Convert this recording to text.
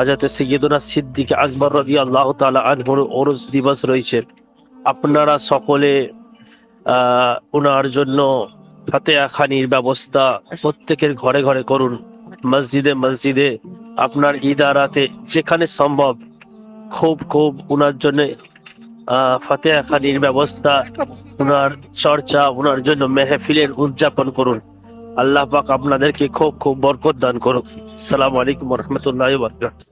হাজরত সৈয়দনা সিদ্দিক আকবর রদি আল্লাহ তালা আনহুর ওরস দিবস রয়েছে। আপনারা সকলে, আহ ওনার জন্য ফাতেহা খানির ব্যবস্থা প্রত্যেকের ঘরে ঘরে করুন। মসজিদে মসজিদে আপনার ইদারাতে যেখানে সম্ভব খুব খুব ওনার জন্য ফাতেহা খানির ব্যবস্থা ওনার চর্চা ওনার জন্য মেহফিলের উদযাপন করুন। আল্লাহ পাক আপনাদেরকে খুব খুব বরকত দান করুন সালাম আলাইকুম রহমতুল্লাহ বরকাত